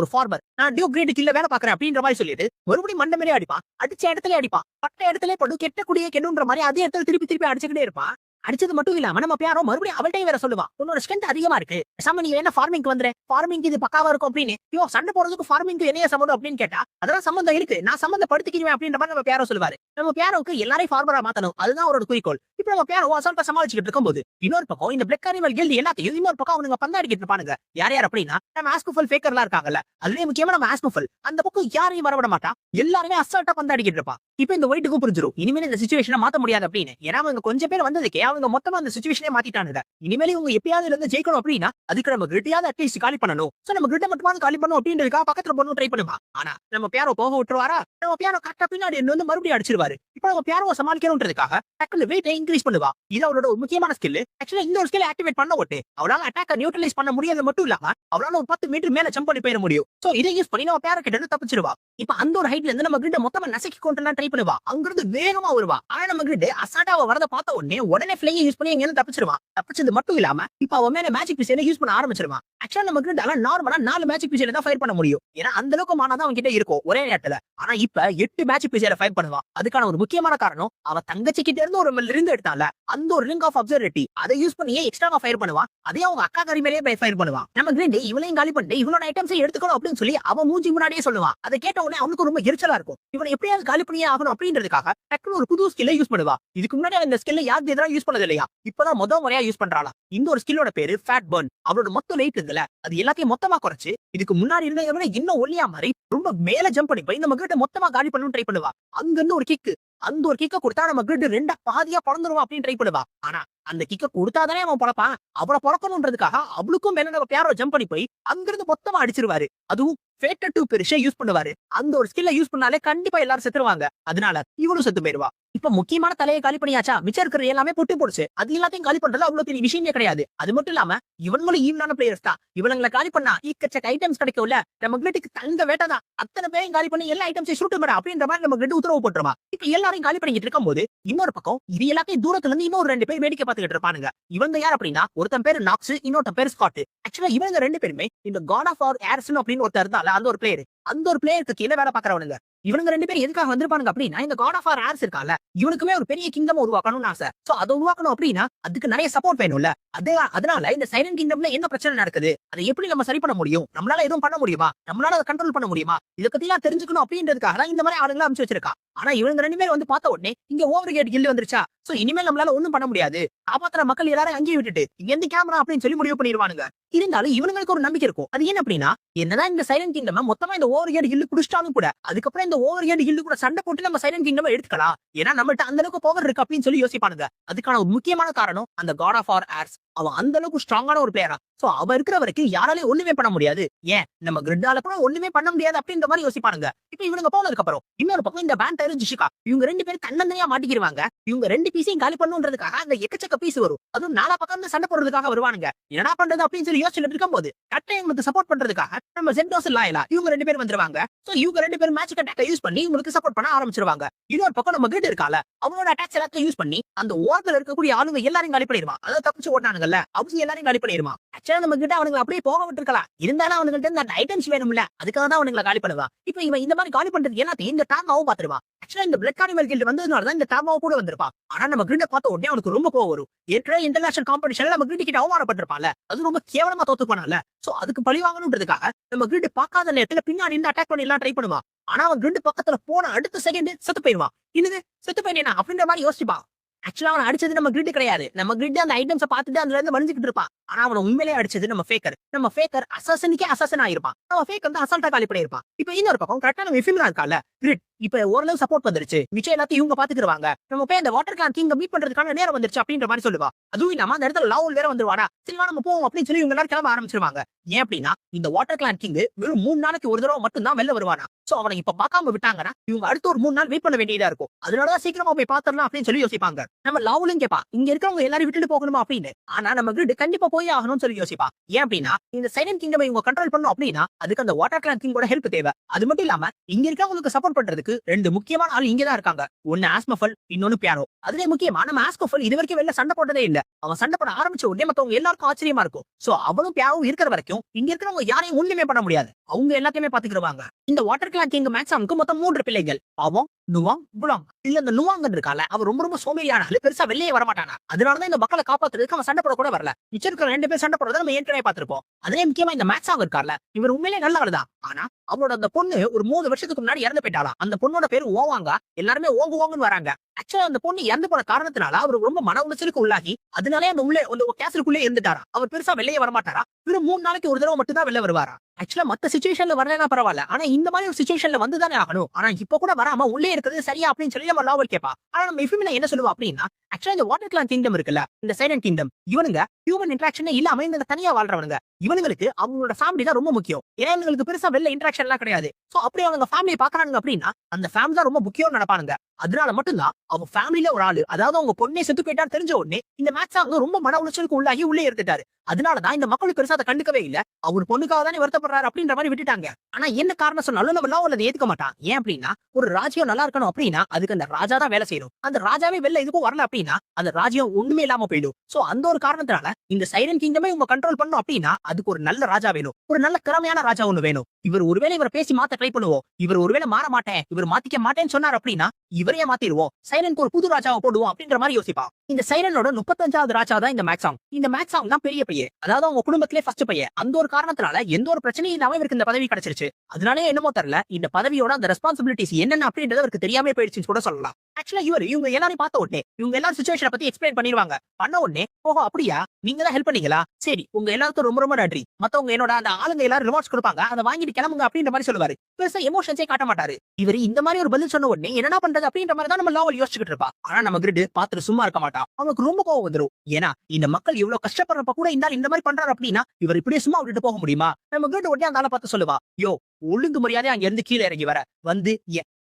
ஒரு ஃபார்மர் நான் டியூ கிரேட் கீழ வேலை பாக்குறேன் அப்படின்ற மாதிரி சொல்லிட்டு மறுபடியும் மண்ட மேலே அடிப்பான் அடிச்ச இடத்துல அடிப்பான் பட்ட இடத்துல படும் கெட்ட குடியே கெண்ணுன்ற மாதிரி அதே இடத்துல திருப்பி திருப்பி அடிச்சுக்கிட்டே இருப்பான். அடிச்சது மட்டும் இல்லாம நம்ம பேரோ மறுபடியும் அவள்கிட்ட வேற சொல்லுவா. உன்னோட ஸ்ட்ரென்த் அதிகமா இருக்கு. சாம நீங்க என்ன ஃபார்மிங் வந்துரு. ஃபார்மிங் இது பக்காவா இருக்கும் அப்படின்னு. யோ சண்டை போறதுக்கு ஃபார்மிங் என்னைய சம்மந்தம் அப்படின்னு கேட்டா அதெல்லாம் சம்மந்தம் இருக்கு. நான் சம்மந்தப்படுத்திக்கிறேன் அப்படின்ற மாதிரி நம்ம பேரோ சொல்லுவாரு. நம்ம பேரவுக்கு எல்லாரையும் ஃபார்மரா மாத்தணும். அதுதான் அவரோட குறிக்கோள். இப்ப நம்ம பேரோ அசால்ட்டா சமாளிச்சுட்டு இருக்கும்போது இன்னொரு பக்கம் இந்த பிளக் அனிமல் கேள்வி எல்லாத்தையும் இன்னொரு பக்கம் அவங்க பந்தாடிக்கிட்டு இருப்பானுங்க. யார் யார் அப்படின்னா நம்ம ஆஸ்குஃபல் ஃபேக்கர்லாம் இருக்காங்கல்ல. அதுலயே முக்கியமா நம்ம ஆஸ்குஃபல் அந்த பக்கம் யாரையும் வரவிட மாட்டா. எல்லாருமே அசால்ட்டா பந்தாடிக்கிட்டு இருப்பா. இப்ப இந்த ஒயிட்டுக்கும் புரிஞ்சிடும் இனிமேல் இந்த சுச்சுவேஷனை மாத்த முடியாது அப்படின்னு. ஏன்னா அவங்க கொஞ்சம் பேர் வந்ததுக்கே அவங்க மொத்தமா அந்த சுச்சுவேஷனே மாத்திட்டானுங்க இனிமேல் இவங்க எப்பயாவது இருந்து ஜெயிக்கணும் அப்படின்னா அதுக்கு நம்ம கிரிட்டையாவது அட்லீஸ்ட் காலி பண்ணணும். சோ நம்ம கிரிட்ட மட்டுமாவது காலி பண்ணணும் அப்படின்றதுக்காக பக்கத்துல பொண்ணு ட்ரை பண்ணுவா. ஆனா நம்ம பேரோ போக விட்டுருவாரா? நம்ம பேரோ கரெக்டா பின்னாடி வந்து மறுபடியும் அடிச்சிருவாரு. இப்ப நம்ம பேரோவை சமாளிக்கணும்ன்றதுக்காக டக்குனு வெயிட் இன்க்ரீஸ் பண்ணுவா. இது அவரோட ஒரு முக்கியமான ஸ்கில் ஆக்சுவலா இந்த ஒரு ஸ்கில் ஆக்டிவேட் பண்ண ஒட்டு. அவளால அட்டாக்க நியூட்ரலைஸ் பண்ண முடியாது மட்டும் இல்லாம அவளால ஒரு பத்து மீட்டர் மேல ஜம்ப் பண்ணி போயிட முடியும். சோ இதை யூஸ் பண்ணி நம்ம பேர கிட்ட இருந்து தப்பிச்சிருவா. இப்ப அந்த ஒரு ஹைட்ல இருந்து நம்ம கிட்ட மொத்தமா நசுக்கி கொண்டு ட்ரை பண்ணுவா. அங்கிருந்து வேகமா வருவா. ஆனா நம்ம கிட்ட அசாட்டாவை வரத பார்த்த உடனே உடனே பிளேயை யூஸ் பண்ணி எங்கேயும் தப்பிச்சிருவான். தப்பிச்சது மட்டும் இல்லாம இப்ப அவன் மேல மேஜிக் பிசைல யூஸ் பண்ண ஆரம்பிச்சிருவான். ஆக்சுவலா நமக்கு அதெல்லாம் நார்மலா நாலு மேஜிக் பிசைல தான் ஃபயர் பண்ண முடியும். ஏன்னா அந்த அளவுக்கு மானாதான் அவன் கிட்ட இருக்கும் ஒரே நேரத்துல. ஆனா இப்ப எட்டு மேஜிக் பிசைல ஃபயர் பண்ணுவான். அதுக்கான ஒரு முக்கியமான காரணம் அவன் தங்கச்சி கிட்ட இருந்து ஒரு லிருந்து எடுத்தான்ல அந்த ஒரு ரிங் ஆஃப் அப்சர்வேட்டி அதை யூஸ் பண்ணியே எக்ஸ்ட்ரா ஃபயர் பண்ணுவான்? அதே அவங்க அக்கா கறி மேலேயே ஃபயர் பண்ணுவான். நம்ம கிரேண்ட் இவளையும் காலி பண்ணிட்டு இவனோட ஐட்டம்ஸ் எடுத்துக்கணும் அப்படின்னு சொல்லி அவன் மூஞ்சி முன்னாடியே சொல்லுவான். அதை கேட்ட உடனே அவனுக்கு ரொம்ப எரிச்சலா இருக்கும். இவனை எப்படியாவது காலி பண்ணியே ஆகணும் அப்படின்றதுக்காக டக்குனு ஒரு புது ஸ்கில்ல யூஸ் பண்ணுவா இதுக்கு முன்னாடி அந்த ஸ்கில்ல யாருக்கு எதிராக யூஸ் பண்ணது இல்லையா இப்பதான் முத முறையா யூஸ் பண்றாளா? இந்த ஒரு ஸ்கில்லோட பேரு ஃபேட் பர்ன் அவரோட மொத்த வெயிட் இருக்குல்ல அது எல்லாத்தையும் மொத்தமா குறைச்சு இதுக்கு முன்னாடி இருந்த இன்னும் ஒல்லியா மாதிரி ரொம்ப மேல ஜம்ப் பண்ணி போய் நம்ம கிட்ட மொத்தமா காலி பண்ணணும் ட்ரை பண்ணுவா. அங்க இருந்து ஒரு கிக்கு அந்த ஒரு கிக்க கொடுத்தா நம்ம கிட்ட ரெண்டா பாதியா பறந்துருவோம் அப்படின்னு ட்ரை பண்ணுவா. ஆனா அந்த கிக்க கொடுத்தாதானே அவன் பிறப்பான் அவளை பிறக்கணும்ன்றதுக்காக அவளுக்கும் மேல நம்ம பேரோ ஜம்ப் பண்ணி போய் அங்கிருந்து மொத்தமா அடிச்சிருவாரு. அதுவும் ஃபேட்டர் டூ பெருசா யூஸ் பண்ணுவாரு. அந்த ஒரு ஸ்கில்ல யூஸ் பண்ணாலே கண்டிப்பா எல்லாரும் செத்துருவாங்க. அதனால இவனும் செத்து போயிருவா. இப்ப முக்கியமான தலையை காலி பண்ணியாச்சா? மிச்சம் இருக்கிற எல்லாமே புட்டு போடுச்சு. அது எல்லாத்தையும் காலி பண்றது அவ்வளவு பெரிய விஷயமே கிடையாது. அது மட்டும் இல்லாம இவங்களும் ஈவனான பிளேயர்ஸ் தான். இவங்களை காலி பண்ணா ஈக்கச்சக்க ஐட்டம்ஸ் கிடைக்கும்ல. நம்ம கிரெட்டுக்கு தங்க வேட்டை தான். அத்தனை பேரையும் காலி பண்ணி எல்லா ஐட்டம்ஸையும் சுட்டு பண்ண அப்படின்ற மாதிரி நம்ம கிட்ட உத்தரவு போட்டுருமா? இப்ப எல்லாரையும் காலி பண்ணிட்டு இருக்கும்போது இன்னொரு பக்கம் இது எல்லாத்தையும் தூரத்துல இருந்து இன்னொரு ரெண்டு பேர் வேடிக்கை பார்த்துக்கிட்டு இருப்பானுங்க. இவங்க யார் அப்படின்னா ஒருத்தன் பேரு நாக்ஸ் இன்னொருத்தன் பேர் ஸ்காட் ஆக்சுவலா இவங்க ரெண்டு பேருமே இந்த காட் ஆஃப் ஆர் ஏர்சன் அப்படின்னு ஒருத்தர் இருந்தால அந்த ஒரு பிளேயர் அந்த ஒரு பிளேயருக்கு கீழே வேலை பாக்குறவனுங்க இவனுங்க ரெண்டு பேரும் எதுக்காக வந்திருப்பானுங்க அப்படின்னா இந்த காட் ஆஃப் ஆர் ஆர்ஸ் இருக்கால இவனுக்குமே ஒரு பெரிய கிங்டம் உருவாக்கணும்னு ஆசை. சோ அதை உருவாக்கணும் அப்படின்னா அதுக்கு நிறைய சப்போர்ட் வேணும்ல. அதே அதனால இந்த சைலண்ட் கிங்டம்ல என்ன பிரச்சனை நடக்குது? அதை எப்படி நம்ம சரி பண்ண முடியும்? நம்மளால எதுவும் பண்ண முடியுமா? நம்மளால அதை கண்ட்ரோல் பண்ண முடியுமா? இதை பத்தி எல்லாம் தெரிஞ்சுக்கணும் அப்படின்றதுக்காக தான் இந்த மாதிரி ஆளுங்களை அமைச்சு வச்சிருக்கா. ஆனா இவங்க ரெண்டு பேரும் வந்து பார்த்த உடனே இங்க ஓவர் கேட் கில்லு வந்துருச்சா? சோ இனிமேல் நம்மளால ஒண்ணும் பண்ண முடியாது. காப்பாத்துற மக்கள் எல்லாரும் அங்கேயே விட்டுட்டு இங்க இருந்து கேமரா அப்படின்னு சொல்லி முடிவு பண்ணிடுவானுங்க. இருந்தாலும் இவங்களுக்கு ஒரு நம்பிக்கை இருக்கும். அது என்ன அப்படின்னா என்னதான் இந்த சைலண்ட் கிங்டம் மொத்தமா இந்த ஓவர் கேட் கில்லு குடிச்சிட்டாலும் கூட அதுக்கப்புறம் இந்த ஓவர் கேட் கில்லு கூட சண்டை போட்டு நம்ம சைலண்ட் கிங்டம் எடுத்துக்கலாம். ஏன்னா நம்மகிட்ட அந்த அளவுக்கு பவர் இருக்கு அப்படின்னு சொல்லி யோசிப்பானுங்க. அதுக்கான ஒரு முக்கியமான காரணம் அந்த காட் ஆஃப் ஆர் ஆர்ஸ் அவன் அந்த அளவுக்கு ஸ்ட்ராங்கான ஒரு பிளேயரா சோ அவ இருக்கிற வரைக்கும் யாராலையும் ஒண்ணுமே பண்ண முடியாது. ஏன்? நம்ம கிரிட்டால கூட ஒண்ணுமே பண்ண முடியாது அப்படின்ற மாதிரி யோசிப்பானுங்க. இப்ப இவனுங்க போனதுக்கு அப்புறம் இன்னொரு பக்கம் இந்த பேண்ட் டயர் ஜிஷிகா இவங்க ரெண்டு பேரும் தன்னந்தனியா மாட்டிக்கிடுவாங்க இவங்க ரெண்டு பீஸையும் காலி பண்ணுன்றதுக்காக அந்த எக்கச்சக்க பீஸ் வரும். அதுவும் நாலா பக்கம் சண்டை போடுறதுக்காக வருவானுங்க. என்னடா பண்றது அப்படின்னு சொல்லி யோசிச்சுட்டு இருக்கும்போது கட்டை இவங்களுக்கு சப்போர்ட் பண்றதுக்காக நம்ம சென்டோஸ் லாயலா இவங்க ரெண்டு பேரும் வந்துருவாங்க. சோ இவங்க ரெண்டு பேரும் மேட்ச் அட்டாக் யூஸ் பண்ணி இவங்களுக்கு சப்போர்ட் பண்ண ஆரம்பிச்சிருவாங்க. இன்னொரு பக்கம் நம்ம கிட்ட இருக்கால அவனோட அட்டாக்ஸ் எல்லாத்தையும் யூஸ் பண்ணி அந்த ஓரத்துல இருக்கக்கூடிய ஆளுங்க எல்லாரையும் காலி பண்ணிடுவான். அதை தப்பிச்சு ஓட்டானுங்கல்ல அவங்க எல்லாரையும் காலி பண்ணிடுவான். ஆக்சுவலா நம்ம கிட்ட அவனுங்க அப்படியே போக விட்டுருக்கலாம். இருந்தாலும் அவனுங்கள்ட்ட அந்த ஐட்டம்ஸ் வேணும்ல அதுக்காக தான் அவனுங்களை காலி பண்ணுவான். இப்போ இவன் இந்த மாதிரி காலி பண்றது எல்லாத்தையும் இந்த டாமாவும் பாத்துருவான் ஆக்சுவலா இந்த பிளட் கார்னிவல் கில்டு வந்ததுனால தான் இந்த டாமாவும் கூட வந்திருப்பான் ஆனா நம்ம கிரிண்ட பார்த்த உடனே அவனுக்கு ரொம்ப கோவம் வரும். ஏற்கனவே இன்டர்நேஷனல் காம்படிஷன்ல நம்ம கிரிண்ட் கிட்ட அவமானப்பட்டிருப்பான்ல அது ரொம்ப கேவலமா தோத்து போனால சோ அதுக்கு பழி வாங்கணுன்றதுக்காக நம்ம கிரிண்ட் பார்க்காத நேரத்துல பின்னாடி இருந்து அட்டாக் பண்ணி எல்லாம் ட்ரை பண்ணுவான் ஆனா அவன் கிரிண்டு பக்கத்துல போன அடுத்த செகண்ட் செத்து போயிடுவான். இன்னது செத்து போயினா அப்படின்ற மாதிரி யோசிப்பான். ஆக்சுவலா அவன் அடிச்சது நம்ம கிரிட் கிடையாது. நம்ம கிரிட் அந்த ஐட்டம்ஸை பார்த்துட்டு அதுல இருந்து வலிஞ்சுக்கிட்டு இருப்பான். ஆனா அவன் உண்மையிலே அடிச்சது நம்ம ஃபேக்கர் நம்ம ஃபேக்கர் அசாசனுக்கே அசாசன் ஆயிருப்பான். நம்ம ஃபேக் வந்து அசால்ட்டா காலி பண்ணிருப்பான் இப்ப இன்னொரு பக்கம் கரெக்டா நம்ம எஃபிம்ரா இருக்கால கிரிட் இப்ப ஓரளவு சப்போர்ட் வந்துருச்சு. மிச்சம் எல்லாத்தையும் இவங்க பாத்துக்கிறாங்க நம்ம போய் அந்த வாட்டர் கிளான் கிங்க மீட் பண்றதுக்கான நேரம் வந்துருச்சு அப்படின்ற மாதிரி சொல்லுவா. அதுவும் இல்லாம அந்த இடத்துல லவ் வேற வந்துருவாடா சரிவா நம்ம போவோம் அப்படின்னு சொல்லி இவங்க எல்லாரும் கிளம்ப ஆரம்பிச்சிருவாங்க. ஏன் அப்படின்னா இந்த வாட்டர் கிளான் கிங் வெறும் மூணு நாளைக்கு ஒரு தடவை மட்டும் தான் வெளில வருவானா? சோ அவனை இப்ப பாக்காம விட்டாங்கன்னா இவங்க அடுத்த ஒரு மூணு நாள் வெயிட் பண்ண வேண்டியதா இருக்கும். அதனாலதான் சீக்கிரமா போய் பாத்திரலாம் அப்படின்னு சொல்லி யோசிப்பாங்க. நம்ம லவ்லும் கேப்பா இங்க இருக்கிறவங்க எல்லாரும் விட்டுட்டு போகணுமா அப்படின்னு. ஆனா நம்ம கிரிட் கண்டிப்பா போய் ஆகணும்னு சொல்லி யோசிப்பா. ஏன் அப்படின்னா இந்த சைலண்ட் கிங்டம் இவங்க கண்ட்ரோல் பண்ணும் அப்படின்னா அதுக்கு அந்த வாட்டர் கிளான் கிங்கோட ஹெல்ப் தேவை. அது மட்டும் இல்லாம இங்க இருக்கவங்களுக்கு சப்போர்ட் பண்றதுக்கு ரெண்டு முக்கியமான ஆள் இங்க தான் இருக்காங்க. ஒன்னு ஆஸ்மஃபல் இன்னொன்னு பியானோ அதுல முக்கியமா நம்ம ஆஸ்கோஃபல் இது வரைக்கும் வெளில சண்டை போட்டதே இல்ல. அவன் சண்டை போட ஆரம்பிச்ச உடனே மத்தவங்க எல்லாருக்கும் ஆச்சரியமா இருக்கும். சோ அவனும் பியாவும் இருக்கிற வரைக்கும் இங்க இருக்கிறவங்க யாரையும் ஒண்ணுமே பண்ண முடியாது. அவங்க எல்லாத்தையுமே பாத்துக்கிடுவாங்க இந்த வாட்டர் கிளான் கிங் மேக்ஸாமுக்கு மொத்தம் மூன்று பிள்ளைகள். அவன் நுவாங் புலாங் இல்ல இந்த நுவாங்க இருக்கால அவர் ரொம்ப ரொம்ப சோம்பேறியான ஆளு பெருசா வெளியே வரமாட்டானா? அதனாலதான் இந்த மக்களை காப்பாத்துறதுக்கு அவன் சண்டை போட கூட வரல. மிச்சம் இருக்கிற ரெண்டு பேர் சண்டை போடுறத நம்ம ஏற்கனவே பார்த்திருப்போம். அதே முக்கியமா இந்த மேக்ஸாங் இருக்கார்ல இவர் உண்மையிலே நல்ல ஆளுதான். ஆனா அவரோட அந்த பொண்ணு ஒரு மூணு வருஷத்துக்கு முன்னாடி இறந்து போயிட்டாலாம் அந்த பொண்ணோட பேரு ஓவாங்க. எல்லாருமே ஓங்கு ஓங்குன்னு வராங்க. ஆக்சுவலா அந்த பொண்ணு இறந்து போன காரணத்தினால அவர் ரொம்ப மன உளைச்சலுக்கு உள்ளாகி அதனாலே அந்த உள்ளே அந்த கேசலுக்குள்ளே இருந்துட்டாரா? அவர் பெருசா வெளியே வரமாட்டாரா? வெறும் மூணு நாளைக்கு ஒரு தடவை மட்டும் தான் வெளில வருவாரா? ஆக்சுவலா மத்த சுச்சுவேஷன்ல வரலன்னா பரவாயில்ல. ஆனா இந்த மாதிரி ஒரு சுச்சுவேஷன்ல வந்து தானே ஆகணும். ஆனா இப்ப கூட வராம உள்ளே இருக்கிறது சரியா அப்படின்னு சொல்லி நம்ம லாவல் கேட்பா ஆனா நம்ம இஃபிமில என்ன சொல்லுவோம் அப்படின்னா ஆக்சுவலா இந்த வாட்டர் கிளான் கிங்டம் இருக்குல்ல இந்த சைலண்ட் கிங்டம் இவனுங்க ஹியூமன் இன்ட்ராக்ஷனே இல்லாம இந்த தனியா வாழ்றவனுங்க. இவனுங்களுக்கு அவங்களோட ஃபேமிலி தான் ரொம்ப முக்கியம். ஏன்னா இவங்களுக்கு பெருசா வெளில இன்ட்ராக்ஷன் எல்லாம் கிடையாது. சோ அப்படி அவங்க ஃபேமிலியை பாக்குறாங்க அப்படின்னா அந்த ஃபேமிலி தான் ரொம்ப முக்கியம் நினைப்பானுங்க. அதனால மட்டும்தான் அவங்க ஃபேமிலியில ஒரு ஆளு அதாவது அவங்க பொண்ணே செத்து போயிட்டாரு தெரிஞ்ச உடனே இந்த மேட்ச் அவங்க ரொம்ப மன உளைச்சலுக்கு உள்ளாகி உள்ளே இருந்துட்டாரு. அதனாலதான் இந்த மக்களுக்கு பெருசா அதை கண்டுக்கவே இல்ல. அவர் பொண்ணுக்காக தானே வருத்தப்படுறாரு அப்படின்ற மாதிரி விட்டுட்டாங்க. ஆனா என்ன காரணம் சொன்னாலும் நம்ம லாவில் அதை ஏத்துக்க மாட்டான். ஏன் அப்படின்னா ஒரு ராஜ்யம் நல்லா இருக்கணும் அப்படின்னா அதுக்கு அந்த ராஜா தான் வேலை செய்யணும். அந்த ராஜாவே வெளில எதுக்கும் வரல அப்படின்னா அந்த ராஜ்யம் ஒண்ணுமே இல்லாம போயிடும். சோ அந்த ஒரு காரணத்தினால இந்த சைரன் கிங்டமே இவங்க கண்ட்ரோல் பண்ணும் அப்படின்னா அதுக்கு ஒரு நல்ல ராஜா வேணும். ஒரு நல்ல திறமையான ராஜா ஒண்ணு வேணும். இவர் ஒருவேளை இவரை பேசி மாத்த ட்ரை பண்ணுவோம். இவர் ஒருவேளை மாற மாட்டேன். இவர் மாத்திக்க மாட்டேன்னு சொன்னார் அப்படின்னா இவரையே மாத்திடுவோம். சைரனுக்கு ஒரு புது ராஜாவை போடுவோம் அப்படின்ற மாதிரி யோசிப்பா இந்த சைரனோட முப்பத்தஞ்சாவது ராஜா தான் இந்த மேக்ஸாங் இந்த மேக்ஸாங் தான் பெரிய பையன். அதாவது அவங்க குடும்பத்திலே ஃபர்ஸ்ட் பையன். அந்த ஒரு காரணத்தினால எந்த ஒரு பிரச்சனையும் இல்லாம இவருக்கு இந்த பதவி கிடைச்சிருச்சு. அதனாலே என்னமோ தெரியல இந்த பதவியோட அந்த ரெஸ்பான்சிபிலிட்டிஸ் என்னென்ன அப்படின்றது அவருக்கு தெரியாம போயிடுச்சுன்னு கூட சொல்லலாம். ஆக்சுவலா இவர் இவங்க எல்லாரும் பார்த்த உடனே இவங்க எல்லாரும் சுச்சுவேஷனை பத்தி எக்ஸ்பிளைன் பண்ணிடுவாங்க. பண்ண உடனே ஓஹோ அப்படியா? நீங்க தான் ஹெல்ப் பண்ணீங்களா? சரி உங்க எல்லாருக்கும் ரொம்ப ரொம்ப நன்றி. மத்தவங்க என்னோட அந்த ஆளுங்க எல்லாரும் ரிவார்ட்ஸ் கொடுப்பாங்க. அதை வாங்கிட்டு கிளம்புங்க அப்படின்ற மாதிரி சொல்லுவாரு. பெருசா எமோஷன்ஸே காட்ட மாட்டாரு. இவர் இந்த மாதிரி ஒரு பதில் சொன்ன உடனே என்ன பண்றது அப்படின்ற மாதிரி தான் நம்ம லாவல் யோசிச்சுக்கிட்டு இருப்பா. ஆனா நம்ம கிரிட் பாத்துட்டு சும்மா இருக்க மாட்டான் அவனுக்கு ரொம்ப கோவம் வந்துரும். ஏன்னா இந்த மக்கள் இவ்வளவு கஷ்டப்படுறப்ப கூட இந்த இந்த மாதிரி பண்றாரு அப்படின்னா இவர் இப்படியே சும்மா விட்டுட்டு போக முடியுமா? நம்ம கிரிட் உடனே அந்த ஆளை பார்த்து சொல்லுவா. யோ ஒழுங்கு மரியாதை அங்க இருந்து கீழே இறங்கி வர. வந்து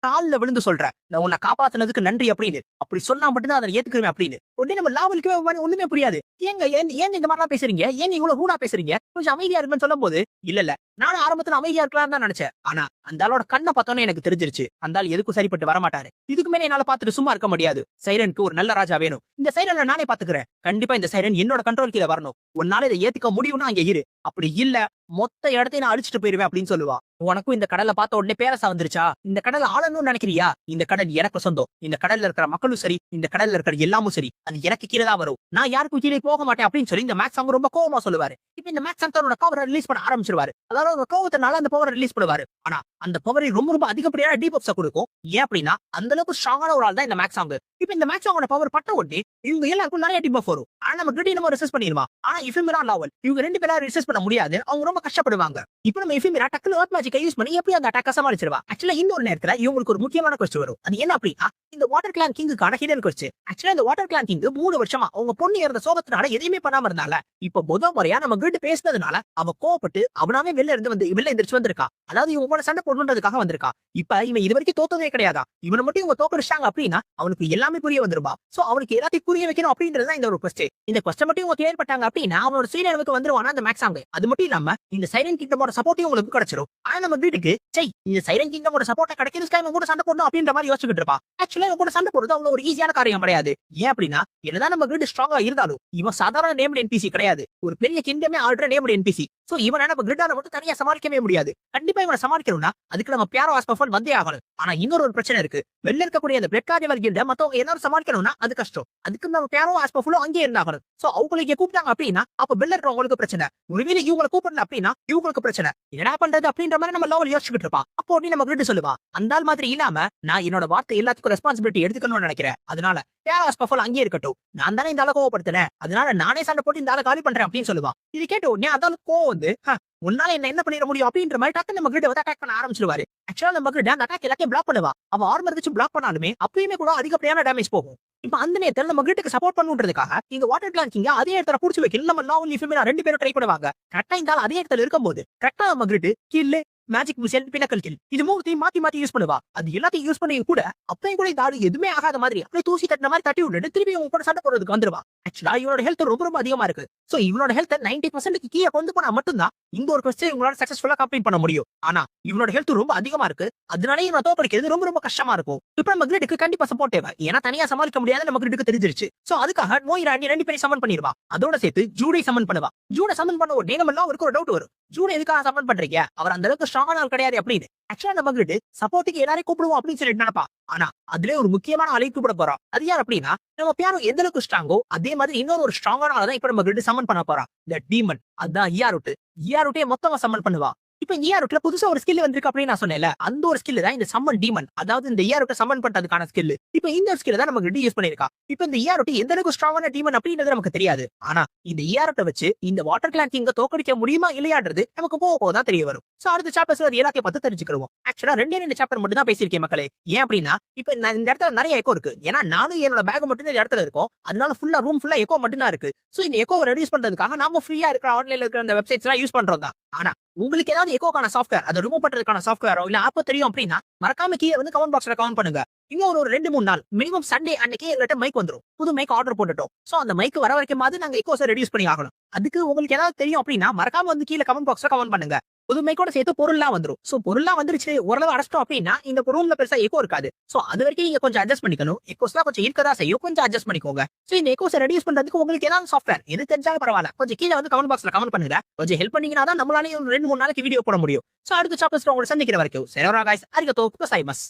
கால்ல விழுந்து சொல்றேன். நான் உன்னை காப்பாத்துனதுக்கு நன்றி அப்படின்னு. அப்படி சொன்னா மட்டும்தான் அதை ஏத்துக்கிறேன் அப்படின்னு. உடனே நம்ம லாவலுக்கு ஒண்ணுமே புரியாது. ஏங்க ஏன் இந்த மாதிரிலாம் பேசுறீங்க? ஏன் இவ்வளவு ரூடா பேசுறீங்க? கொஞ்சம் அமைதியா இருக்குன்னு சொல்லும் போது இல்ல இல்ல. நானும் ஆரம்பத்துல அமைதியா இருக்கலாம்னு தான் நினைச்சேன். ஆனா அந்த ஆளோட கண்ணை பார்த்தோன்னே எனக்கு தெரிஞ்சிருச்சு. அந்த ஆள் எதுக்கும் சரிப்பட்டு வரமாட்டாரு இதுக்கு மேலே என்னால பாத்துட்டு சும்மா இருக்க முடியாது. சைரனுக்கு ஒரு நல்ல ராஜா வேணும். இந்த சைரனை நானே பாத்துக்கிறேன் கண்டிப்பா இந்த சைரன் என்னோட கண்ட்ரோல் கீழே வரணும். உன்னால இதை ஏத்துக்க முடியும்னா அங்க இரு. அப்படி இல்ல மொத்த இடத்தையும் நான் அழிச்சிட்டு போயிருவேன் அப்படின்னு சொல்லுவா. உனக்கும் இந்த கடலை பார்த்த உடனே பேரசா வந்துருச்சா இந்த கடலை ஆளணும்னு நினைக்கிறியா? இந்த கடல் எனக்கு சொந்தம். இந்த கடல்ல இருக்கிற மக்களும் சரி இந்த கடல்ல இருக்கிற எல்லாமும் சரி அது எனக்கு கீழே தான் வரும். நான் யாருக்கும் கீழே போக மாட்டேன் அப்படின்னு சொல்லி இந்த மேக்ஸ் அவங்க ரொம்ப கோவமா சொல்லுவாரு. இப்ப இந்த மேக்ஸ் தன்னோட பவரை ரிலீஸ் பண்ண ஆரம்பிச்சிருவாரு. அதாவது ஒரு கோவத்தினால அந்த பவரை ரிலீஸ் பண்ணுவாரு. ஆனா அந்த பவரை ரொம்ப ரொம்ப அதிகப்படியான டீபப்ஸ கொடுக்கும். ஏன் அப்படின்னா அந்த அளவுக்கு ஸ்ட்ராங்கான ஒரு ஆள் தான் இந்த மேக்ஸ் அவங்க இப்ப இந்த மேக்ஸ் அவங்க பவர் பட்ட உடனே இவங்க எல்லாருக்கும் நிறைய டிபப் வரும். ஆனா நம்ம கிரிட்டி நம்ம ரிசர்ச் பண்ணிடுமா ஆனா இஃபிமிரா லாவல் இவங்க ரெண்டு பேரும் ரிசர்ச் பண்ண முடியாது. அவங்க ரொம்ப கஷ்டப்படுவாங்க. இப்ப நம்ம இஃபிமிரா டக்குனு எர்த் மேஜிக்கை யூஸ் பண்ணி எப்படி அந்த அட்டாக்க சமாளிச்சிருவா? ஆக்சுவலா இன்னொரு நேரத்துல இவங்களுக்கு ஒரு முக்கியமான கொஸ்டின் வரும். அது என்ன அப்படின்னா இந்த வாட்டர் கிளான் கிங்குக்கான ஹிடன் கொஸ்டின் ஆக்சுவலா இந்த வாட்டர் கிளான் கிங் மூணு வருஷமா அவங்க பொண்ணு இறந்த சோகத்தினால எதையுமே பண்ணாம இருந்தால. இப்ப முத முறையா நம்ம கிரிட் பேசினதுனால அவ கோவப்பட்டு அவனாவே வெளில இருந்து வந்து வெளில எந்திரிச்சு வந்திருக்கா. அதாவது இவங்க கூட சண்டை போடணுன்றதுக்காக வந்திருக்கா. இப்ப இவன் இது வரைக்கும் தோத்ததே கிடையாதா? இவனை மட்டும் இவங்க தோக்கடிச்சாங்க அப்படின்னா அவனுக்கு எல்லாமே புரிய வந்துருமா? சோ அவனுக்கு எல்லாத்தையும் புரிய வைக்கணும் அப்படின்றதுதான் இந்த ஒரு கொஸ்டின் இந்த கொஸ்டின் மட்டும் இவங்க கிளியர் பண்ணாங்க அப்படின்னா அவனோட சீனியர் வந்துருவானா அந்த மேக்ஸ் ஆங்க அது மட்டும் இல்லாம இந்த சைரன் கிங்டமோட சப்போர்ட்டையும் உங்களுக்கு கிடைச்சிடும் ஆனா நம்ம வீட்டுக்கு சை இந்த சைரன் கிங்டமோட சப்போர்ட்டை கிடைக்கிறதுக்காக இவன் கூட சண்டை போடணும் அப்படின்ற மாதிரி யோசிச்சுட்டு இருப்பா ஆக்சுவலா இவன் கூட சண்டை போடுறது அவ்வளவு ஒரு ஈஸியான காரியம் கிடையாது. ஏன் அப்படின்னா என்னதான் நம்ம கிரிட் ஸ்ட்ராங்கா இருந்தாலும் இவன் சாதாரண நேம்டு என்பிசி கிடையாது. ஒரு பெரிய கிண்டமே ஆல்ரெடி நேம்டு என்பிசி சோ இவன் நம்ம கிரிட்டால மட்டும் தனியா சமாளிக்கவே முடியாது. கண்டிப்பா இவனை சமாளிக்கணும்னா அதுக்கு நம்ம பியாரோ ஆஸ்பஃபல் வந்தே ஆகணும். ஆனா இன்னொரு ஒரு பிரச்சனை இருக்கு. வெளில இருக்கக்கூடிய அந்த பிளட் கார்டியல் மத்தவங்க எல்லாரும் சமாளிக்கணும்னா அது கஷ்டம். அதுக்கு நம்ம பியாரோ ஆஸ்பஃபலும் அங்கேயே இருந்தாகணும். சோ அவங்களுக்கு கூப்பிட்டாங்க அப்படின்னா அப்ப வெளில இருக்கிறவங்களுக்கு பிரச்சனை. ஒருவேளை இவங்களை கூப்பிடல அப்படின்னா இவங்களுக்கு பிரச்சனை. என்னடா பண்றது அப்படின்ற மாதிரி நம்ம லோவல் யோசிச்சுட்டு இருப்பா. அப்போ நீ நம்ம கிட்ட சொல்லுவா. அந்த ஆள் மாதிரி இல்லாம நான் என்னோட வார்த்தை எல்லாத்துக்கும் ரெஸ்பான்சிபிலிட்டி எடுத்துக்கணும்னு நினைக்கிறேன். அதனால பியாரோ ஆஸ்பஃபல் அங்கேயே இருக்கட்டும். நான் தானே இந்த ஆளை கோவப்படுத்தினேன். அதனால நானே சண்டை போட்டு இந்த ஆளை காலி பண்றேன் அப்படின்னு சொல்லுவா. இது கேட்டு உடனே அந்த கோவம் வந்து உன்னால என்ன என்ன பண்ணிட முடியும்? அப்படின்ற மாதிரி டக்கு நம்ம கிட்ட வந்து அட்டாக் பண்ண ஆரம்பிச்சிருவாரு. ஆக்சுவலா நம்ம கிட்ட அந்த அட்டாக் எல்லாத்தையும் பிளாக் பண்ணுவா. அவன் ஆர்மர் வச்சு பிளாக் பண்ணாலுமே அப்பயுமே கூட அதிகப்படியான டேமேஜ் போகும். இப்ப அந்த நேரத்துல நம்ம கிட்டுக்கு சப்போர்ட் பண்ணுன்றதுக்காக இங்க வாட்டர் கிளாங்கிங்க அதே இடத்துல புடிச்சு வைக்கல நம்ம லாவல் இஃபிமே ரெண்டு பேரும் ட்ரை பண்ணுவாங்க. கரெக்டா இந்த அதே இடத்துல இருக்கும்போது கரெக்டா நம்ம கிரிட்டு கில்லு மேஜிக் மிஷன் பினக்கல்கில் இது மூணுத்தையும் மாத்தி மாத்தி யூஸ் பண்ணுவா. அது எல்லாத்தையும் யூஸ் பண்ணி கூட அப்பயும் கூட இந்த ஆடு எதுவுமே ஆகாத மாதிரி அப்படியே தூசி தட்டின மாதிரி தட்டி விட்டுட்டு திருப்பி உங்க கூட சண்டை போடுறதுக்கு வந்துருவா. ஆக்சுவலா இவனோட ஹெல்த் ரொம்ப ரொம்ப அதிகமா இருக்கு. சோ இவனோட ஹெல்த் நைன்டி பர்சன்ட்க்கு கீழே கொண்டு போனா மட்டும்தான் இந்த ஒரு கொஸ்டின் உங்களால சக்சஸ்ஃபுல்லா கம்ப்ளீட் பண்ண முடியும். ஆனா இவனோட ஹெல்த் ரொம்ப அதிகமா இருக்கு. அதனால இவனை தோப்படிக்கிறது ரொம்ப ரொம்ப கஷ்டமா இருக்கும். இப்ப நம்ம கிரிடுக்கு கண்டிப்பா சப்போர்ட் தேவை. ஏன்னா தனியா சமாளிக்க முடியாத நம்ம கிரிடுக்கு தெரிஞ்சிருச்சு. சோ அதுக்காக நோய் ராணி ரெண்டு பேரும் சமன் பண்ணிடுவா. அதோட சேர்த்து ஜூடை சமன் பண்ணுவா. ஜூடை சமன் பண்ண ஒரு நேரம் எல்லாம் ஒரு டவுட் வரும். ஜூடை எதுக்காக சமன் பண்றீங்க? அவர் அந்த அளவுக்கு ஸ்ட்ராங்கான ஆள் கிடையாது அப்படின்னு. ஆக்சுவலா நம்ம கிட்ட சப்போர்ட்டுக்கு எல்லாரையும் கூப்பிடுவோம் அப்படின்னு சொல்லிட்டு நினைப்பா ஆனா அதுல ஒரு முக்கியமான ஆளை கூப்பிட போறோம் அது யார் அப்படின்னா நம்ம பியானோ எந்த அளவுக்கு ஸ்ட்ராங்கோ அதே மாதிரி இன்னொரு ஒரு ஸ்ட்ராங்கான ஆளை தான் இப்ப நம்ம கிட்ட சமன் பண்ண போறோம் இந்த டீமன் அதான் இயாருட்டு இயாருட்டே மொத்தமா சமன் பண்ணுவா. இப்ப இந்த புதுசா ஒரு ஸ்கில் வந்திருக்கு அப்படின்னு நான் சொன்னேன்ல. அந்த ஒரு ஸ்கில் தான் இந்த சம்மன் டீமன் அதாவது இந்த இயாருட்ட சம்மன் பண்றதுக்கான ஸ்கில் இப்ப இந்த ஸ்கில் தான் நமக்கு யூஸ் பண்ணிருக்கா இப்ப இந்த இயாருட்டு எந்த அளவுக்கு ஸ்ட்ராங்கான டீமன் அப்படின்றது நமக்கு தெரியாது. ஆனா இந்த இயாருட்ட வச்சு இந்த வாட்டர் கிளான் கிங்க தோக்கடிக்க முடியுமா இல்லையான்றது நமக்கு போக போக தான் தெரிய வரும். சோ அடுத்த சாப்டர்ஸ் அது எல்லாத்தையும் பார்த்து தெரிஞ்சுக்கிறோம் ஆக்சுவலா ரெண்டே ரெண்டு சாப்டர் மட்டும் தான் பேசியிருக்கேன் மக்களே. ஏன் அப்படின்னா இப்ப நான் இந்த இடத்துல நிறைய எக்கோ இருக்கு. ஏன்னா நானும் என்னோட பேக் மட்டும் தான் இந்த இடத்துல இருக்கும். அதனால ஃபுல்லா ரூம் ஃபுல்லா எக்கோ மட்டும் தான் இருக்கு. சோ இந்த எக்கோவை ரெடியூஸ் பண்றதுக்காக நாம ஃப்ரீயா இருக்கிற ஆன்லைன்ல இருக்கிற அந்த வெப்சைட்ஸ் எல்லாம் யூஸ் பண்றோம் தான். ஆனா உங்களுக்கு ஏதாவது எக்கோக்கான சாஃப்ட்வேர் அதை ரிமூவ் பண்றதுக்கான சாஃப்ட்வேரோ இல்ல ஆப்போ தெரியும் அப்படின்னா மறக்காம கீழே வந்து கமெண்ட் பாக்ஸ்ல கமெண்ட் பண்ணுங்க. இன்னும் ஒரு ரெண்டு மூணு நாள் மினிமம் சண்டே அன்னைக்கு எங்கள்கிட்ட மைக் வந்துடும் புது மைக் ஆர்டர் போட்டுட்டோம். சோ அந்த மைக் வர வரைக்கும் நாங்க எக்கோஸை ரெடியூஸ் பண்ணி ஆகணும். அதுக்கு உங்களுக்கு ஏதாவது தெரியும் அப்படின்னா மறக்காம வந்து கீழே கமெண்ட் பாக்ஸ்ல கமெண்ட் பண்ணுங்க. புதுமைக்கோட சேர்த்து பொருள்லாம் வந்துரும். ஸோ பொருள்லாம் வந்துருச்சு ஓரளவு அடைச்சிட்டோம் அப்படின்னா இந்த ரூம்ல பெருசா எக்கோ இருக்காது. ஸோ அது வரைக்கும் நீங்க கொஞ்சம் அட்ஜஸ்ட் பண்ணிக்கணும். எக்கோஸ்லாம் கொஞ்சம் இருக்கதா செய்யும். கொஞ்சம் அட்ஜஸ்ட் பண்ணிக்கோங்க. சோ இந்த எக்கோஸ் ரெடியூஸ் பண்றதுக்கு உங்களுக்கு ஏதாவது சாஃப்ட்வேர் எது தெரிஞ்சாலும் பரவாயில்ல. கொஞ்சம் கீழே வந்து கமெண்ட் பாக்ஸ்ல கமெண்ட் பண்ணுங்க. கொஞ்சம் ஹெல்ப் பண்ணீங்கன்னா தான் நம்மளால ரெண்டு மூணு நாளைக்கு வீடியோ போட முடியும். ஸோ அடுத்த சாப்டர்ஸ்ல உங்களை சந்திக்கிற வரைக்கும் செரோரா காய்ஸ் அரிகத்தோ சைமஸ்